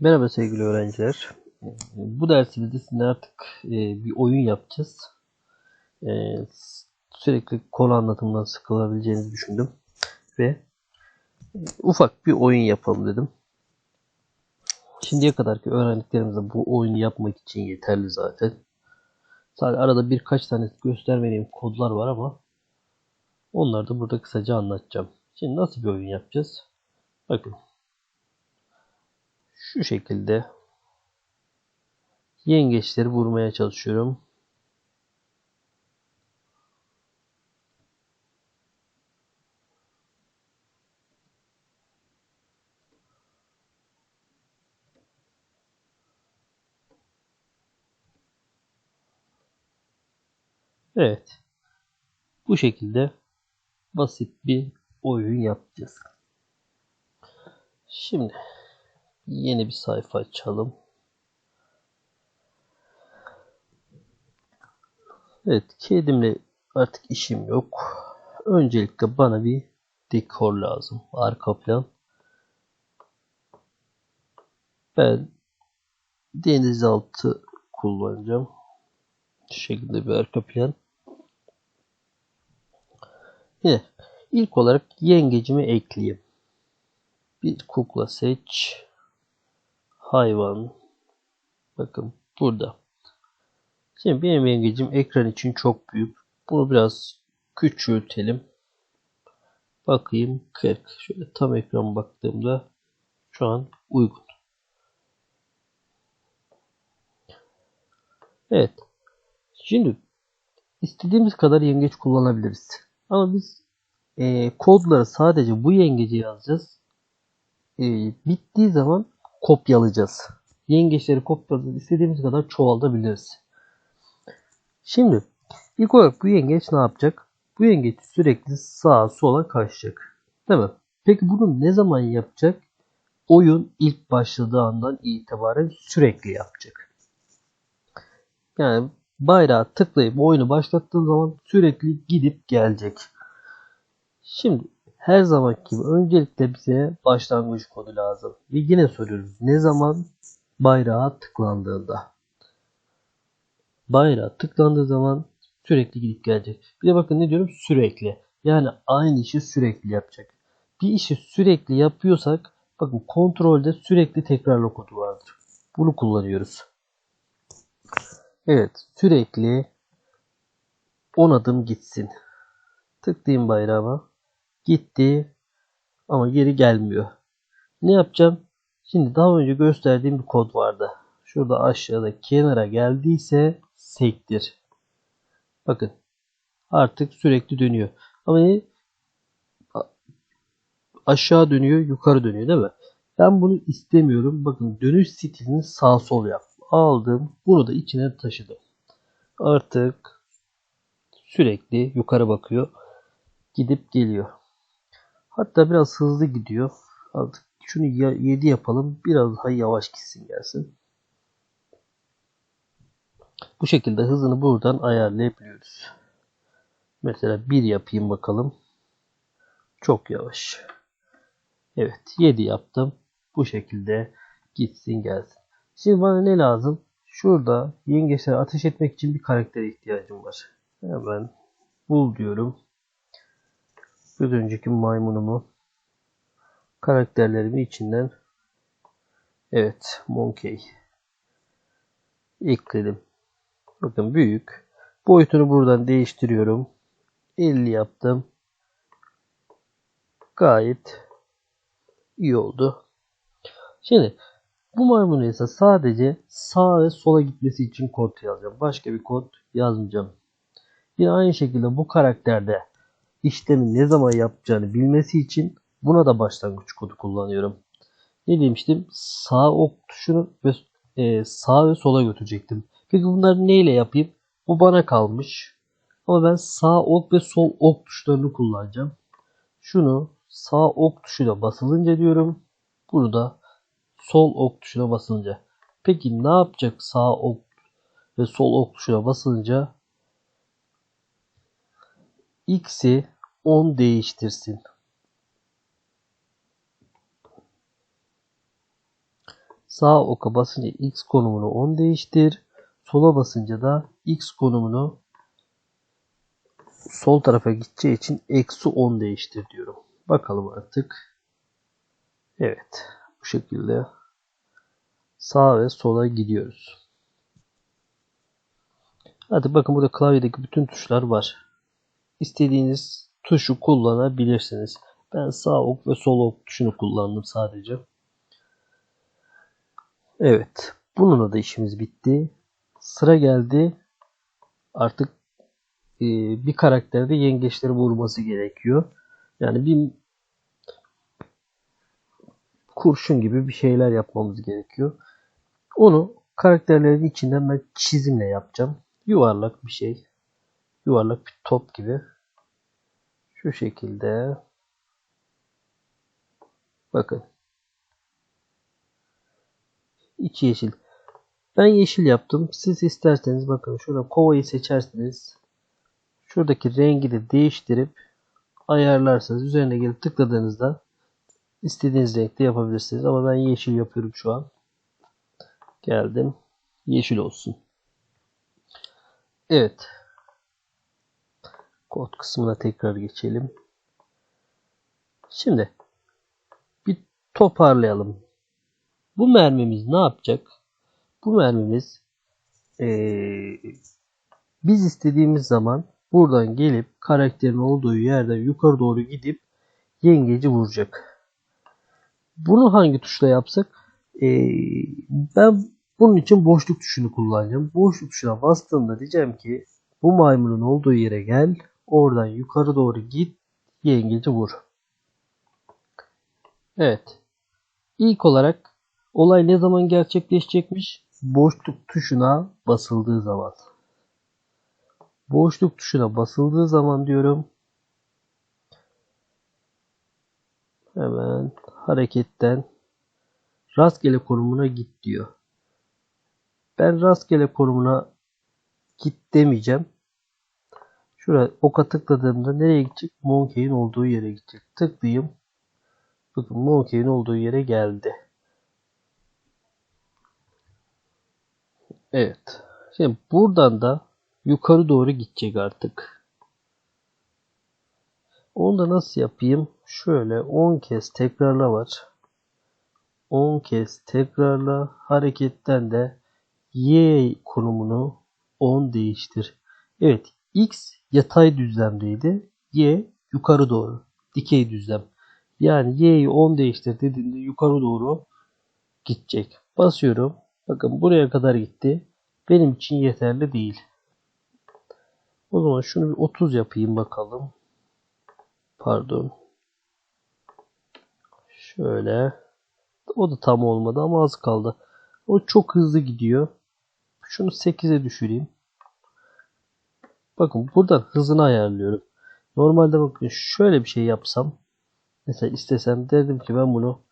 Merhaba sevgili öğrenciler. Bu dersimizde sizinle artık e, bir oyun yapacağız. E, sürekli konu anlatımından sıkılabileceğinizi düşündüm. Ve e, ufak bir oyun yapalım dedim. Şimdiye kadarki öğrendiklerimiz de bu oyunu yapmak için yeterli zaten. Sadece arada birkaç tane göstermediğim kodlar var ama onları da burada kısaca anlatacağım. Şimdi nasıl bir oyun yapacağız? Bakın şu şekilde yengeçleri vurmaya çalışıyorum. Evet. Bu şekilde basit bir oyun yapacağız. Şimdi Yeni bir sayfa açalım. Evet, kedimle artık işim yok. Öncelikle bana bir dekor lazım. Arka plan. Ben denizaltı kullanacağım. Şu şekilde bir arka plan. Yine ilk olarak yengecimi ekleyeyim. Bir kukla seç hayvan. Bakın burada. Şimdi benim yengecim ekran için çok büyük. Bunu biraz küçültelim. Bakayım 40. Şöyle tam ekran baktığımda şu an uygun. Evet. Şimdi istediğimiz kadar yengeç kullanabiliriz. Ama biz e, kodları sadece bu yengeci yazacağız. E, bittiği zaman kopyalayacağız. Yengeçleri kopyalayacağız. İstediğimiz kadar çoğaltabiliriz. Şimdi ilk olarak bu yengeç ne yapacak? Bu yengeç sürekli sağa sola kaçacak. Değil mi? Peki bunu ne zaman yapacak? Oyun ilk başladığı andan itibaren sürekli yapacak. Yani bayrağı tıklayıp oyunu başlattığın zaman sürekli gidip gelecek. Şimdi her zaman gibi öncelikle bize başlangıç kodu lazım. Ve yine soruyoruz. Ne zaman? Bayrağa tıklandığında. Bayrağa tıklandığı zaman sürekli gidip gelecek. Bir de bakın ne diyorum? Sürekli. Yani aynı işi sürekli yapacak. Bir işi sürekli yapıyorsak bakın kontrolde sürekli tekrarla kodu vardır. Bunu kullanıyoruz. Evet sürekli 10 adım gitsin. Tıklayayım bayrağıma. Gitti ama geri gelmiyor. Ne yapacağım? Şimdi daha önce gösterdiğim bir kod vardı. Şurada aşağıda kenara geldiyse sektir. Bakın artık sürekli dönüyor. Ama aşağı dönüyor, yukarı dönüyor değil mi? Ben bunu istemiyorum. Bakın dönüş stilini sağ sol yap. Aldım. Bunu da içine taşıdım. Artık sürekli yukarı bakıyor. Gidip geliyor. Hatta biraz hızlı gidiyor. Artık şunu 7 yapalım. Biraz daha yavaş gitsin gelsin. Bu şekilde hızını buradan ayarlayabiliyoruz. Mesela 1 yapayım bakalım. Çok yavaş. Evet 7 yaptım. Bu şekilde gitsin gelsin. Şimdi bana ne lazım? Şurada yengeçlere ateş etmek için bir karaktere ihtiyacım var. Hemen bul diyorum. Bir önceki maymunumu karakterlerimi içinden evet Monkey ekledim. Bakın büyük. Boyutunu buradan değiştiriyorum. 50 yaptım. Gayet iyi oldu. Şimdi bu maymunu ise sadece sağa ve sola gitmesi için kod yazacağım. Başka bir kod yazmayacağım. Yine aynı şekilde bu karakterde işlemi ne zaman yapacağını bilmesi için buna da başlangıç kodu kullanıyorum. Ne demiştim? Sağ ok tuşunu ve e, sağ ve sola götürecektim. Peki bunları neyle yapayım? Bu bana kalmış. Ama ben sağ ok ve sol ok tuşlarını kullanacağım. Şunu sağ ok tuşuyla basılınca diyorum. Burada sol ok tuşuna basılınca. Peki ne yapacak sağ ok ve sol ok tuşuna basılınca? X'i 10 değiştirsin. Sağ oka basınca x konumunu 10 değiştir. Sola basınca da x konumunu sol tarafa gideceği için eksi 10 değiştir diyorum. Bakalım artık. Evet. Bu şekilde sağa ve sola gidiyoruz. Hadi bakın burada klavyedeki bütün tuşlar var. İstediğiniz tuşu kullanabilirsiniz. Ben sağ ok ve sol ok tuşunu kullandım sadece. Evet. Bununla da işimiz bitti. Sıra geldi. Artık e, bir karakterde yengeçleri vurması gerekiyor. Yani bir kurşun gibi bir şeyler yapmamız gerekiyor. Onu karakterlerin içinden ben çizimle yapacağım. Yuvarlak bir şey. Yuvarlak bir top gibi. Şu şekilde. Bakın. İçi yeşil. Ben yeşil yaptım. Siz isterseniz bakın şurada kovayı seçersiniz. Şuradaki rengi de değiştirip ayarlarsanız üzerine gelip tıkladığınızda istediğiniz renkte yapabilirsiniz. Ama ben yeşil yapıyorum şu an. Geldim. Yeşil olsun. Evet. Kod kısmına tekrar geçelim. Şimdi bir toparlayalım. Bu mermimiz ne yapacak? Bu mermimiz ee, biz istediğimiz zaman buradan gelip karakterin olduğu yerden yukarı doğru gidip yengeci vuracak. Bunu hangi tuşla yapsak? Ee, ben bunun için boşluk tuşunu kullanacağım. Boşluk tuşuna bastığımda diyeceğim ki bu maymunun olduğu yere gel. Oradan yukarı doğru git. Yengeci vur. Evet. İlk olarak olay ne zaman gerçekleşecekmiş? Boşluk tuşuna basıldığı zaman. Boşluk tuşuna basıldığı zaman diyorum. Hemen hareketten rastgele konumuna git diyor. Ben rastgele konumuna git demeyeceğim. Şuraya oka tıkladığımda nereye gidecek? Monkey'in olduğu yere gidecek. Tıklayayım. Bakın Monkey'in olduğu yere geldi. Evet. Şimdi buradan da yukarı doğru gidecek artık. Onu da nasıl yapayım? Şöyle 10 kez tekrarla var. 10 kez tekrarla hareketten de y konumunu 10 değiştir. Evet x yatay düzlemdeydi. Y yukarı doğru. Dikey düzlem. Yani y'yi 10 değiştir dediğimde yukarı doğru gidecek. Basıyorum. Bakın buraya kadar gitti. Benim için yeterli değil. O zaman şunu bir 30 yapayım bakalım. Pardon. Şöyle. O da tam olmadı ama az kaldı. O çok hızlı gidiyor. Şunu 8'e düşüreyim. Bakın buradan hızını ayarlıyorum. Normalde bakın şöyle bir şey yapsam. Mesela istesem derdim ki ben bunu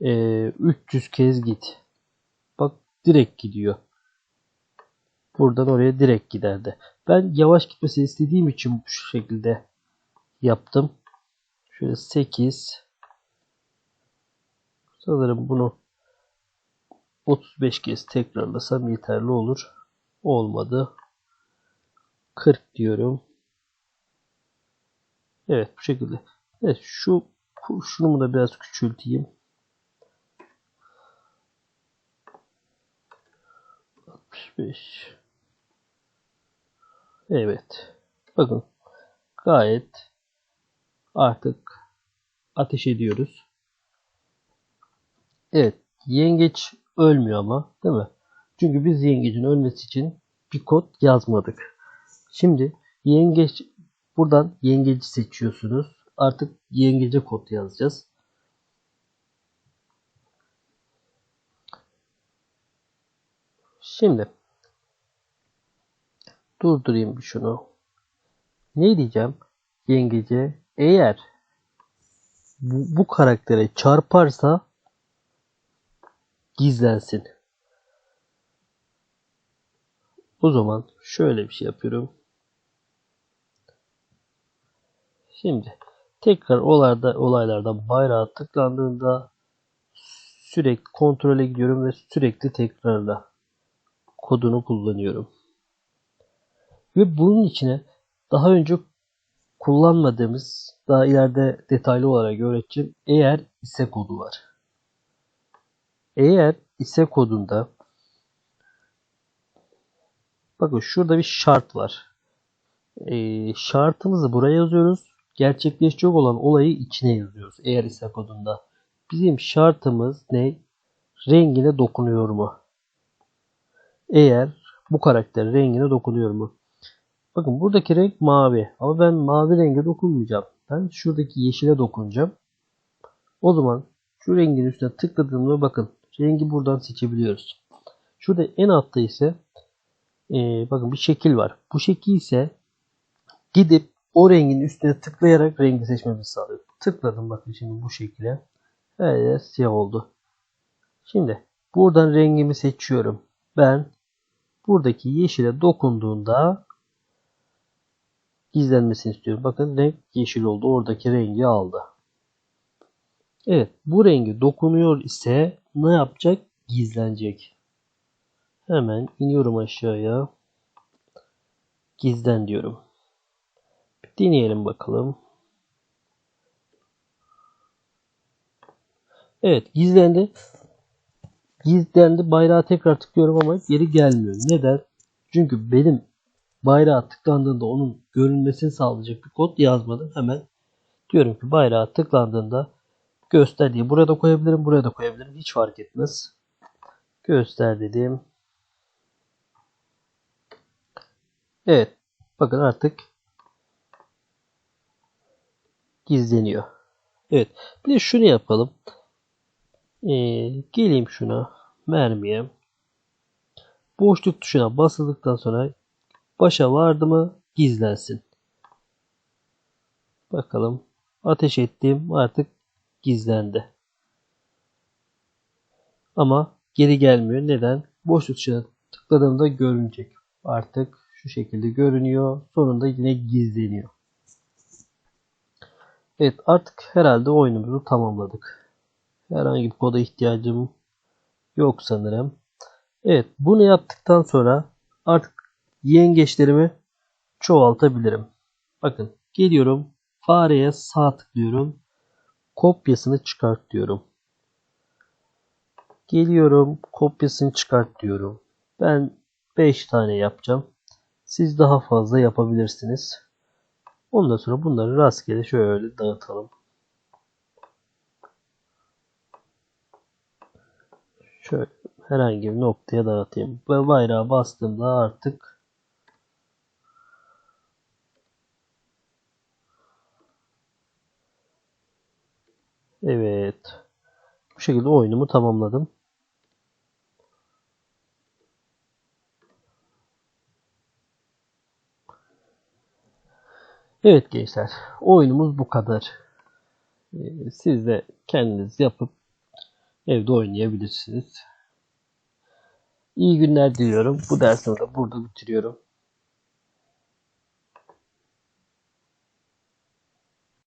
e, 300 kez git. Bak direkt gidiyor. Buradan oraya direkt giderdi. Ben yavaş gitmesi istediğim için bu şekilde yaptım. Şöyle 8 Sanırım bunu 35 kez tekrarlasam yeterli olur. Olmadı. 40 diyorum. Evet bu şekilde. Evet şu kurşunumu da biraz küçülteyim. 65 Evet. Bakın gayet artık ateş ediyoruz. Evet. Yengeç ölmüyor ama değil mi? Çünkü biz yengecin ölmesi için bir kod yazmadık. Şimdi yengeç buradan yengeci seçiyorsunuz. Artık yengece kod yazacağız. Şimdi durdurayım bir şunu. Ne diyeceğim? Yengece eğer bu, bu karaktere çarparsa gizlensin. O zaman şöyle bir şey yapıyorum. Şimdi tekrar olaylarda, olaylardan bayrağa tıklandığında sürekli kontrole gidiyorum ve sürekli tekrarla kodunu kullanıyorum. Ve bunun içine daha önce kullanmadığımız daha ileride detaylı olarak öğreteceğim eğer ise kodu var. Eğer ise kodunda bakın şurada bir şart var. Ee, şartımızı buraya yazıyoruz. Gerçekleşecek olan olayı içine yazıyoruz. Eğer ise kodunda. Bizim şartımız ne? Rengine dokunuyor mu? Eğer bu karakter rengine dokunuyor mu? Bakın buradaki renk mavi. Ama ben mavi renge dokunmayacağım. Ben şuradaki yeşile dokunacağım. O zaman şu rengin üstüne tıkladığımda bakın rengi buradan seçebiliyoruz. Şurada en altta ise e, bakın bir şekil var. Bu şekil ise gidip o rengin üstüne tıklayarak rengi seçmemizi sağlıyor. Tıkladım bakın şimdi bu şekilde. Her siyah oldu. Şimdi buradan rengimi seçiyorum. Ben buradaki yeşile dokunduğunda gizlenmesini istiyorum. Bakın renk yeşil oldu. Oradaki rengi aldı. Evet bu rengi dokunuyor ise ne yapacak? Gizlenecek. Hemen iniyorum aşağıya. Gizlen diyorum. Deneyelim bakalım. Evet gizlendi. Gizlendi. Bayrağı tekrar tıklıyorum ama geri gelmiyor. Neden? Çünkü benim bayrağı tıklandığında onun görünmesini sağlayacak bir kod yazmadım. Hemen diyorum ki bayrağı tıklandığında göster diye buraya da koyabilirim. Buraya da koyabilirim. Hiç fark etmez. Göster dedim. Evet. Bakın artık gizleniyor. Evet. Bir de şunu yapalım. Ee, geleyim şuna. Mermiye. Boşluk tuşuna basıldıktan sonra başa vardı mı gizlensin. Bakalım. Ateş ettiğim artık gizlendi. Ama geri gelmiyor. Neden? Boşluk tuşuna tıkladığımda görünecek. Artık şu şekilde görünüyor. Sonunda yine gizleniyor. Evet artık herhalde oyunumuzu tamamladık. Herhangi bir koda ihtiyacım yok sanırım. Evet bunu yaptıktan sonra artık yengeçlerimi çoğaltabilirim. Bakın geliyorum fareye sağ tıklıyorum. Kopyasını çıkart diyorum. Geliyorum kopyasını çıkart diyorum. Ben 5 tane yapacağım. Siz daha fazla yapabilirsiniz. Ondan sonra bunları rastgele şöyle dağıtalım. Şöyle herhangi bir noktaya dağıtayım. Ve bayrağı bastığımda artık Evet. Bu şekilde oyunumu tamamladım. Evet gençler, oyunumuz bu kadar. Ee, siz de kendiniz yapıp evde oynayabilirsiniz. İyi günler diliyorum. Bu dersimi de burada bitiriyorum.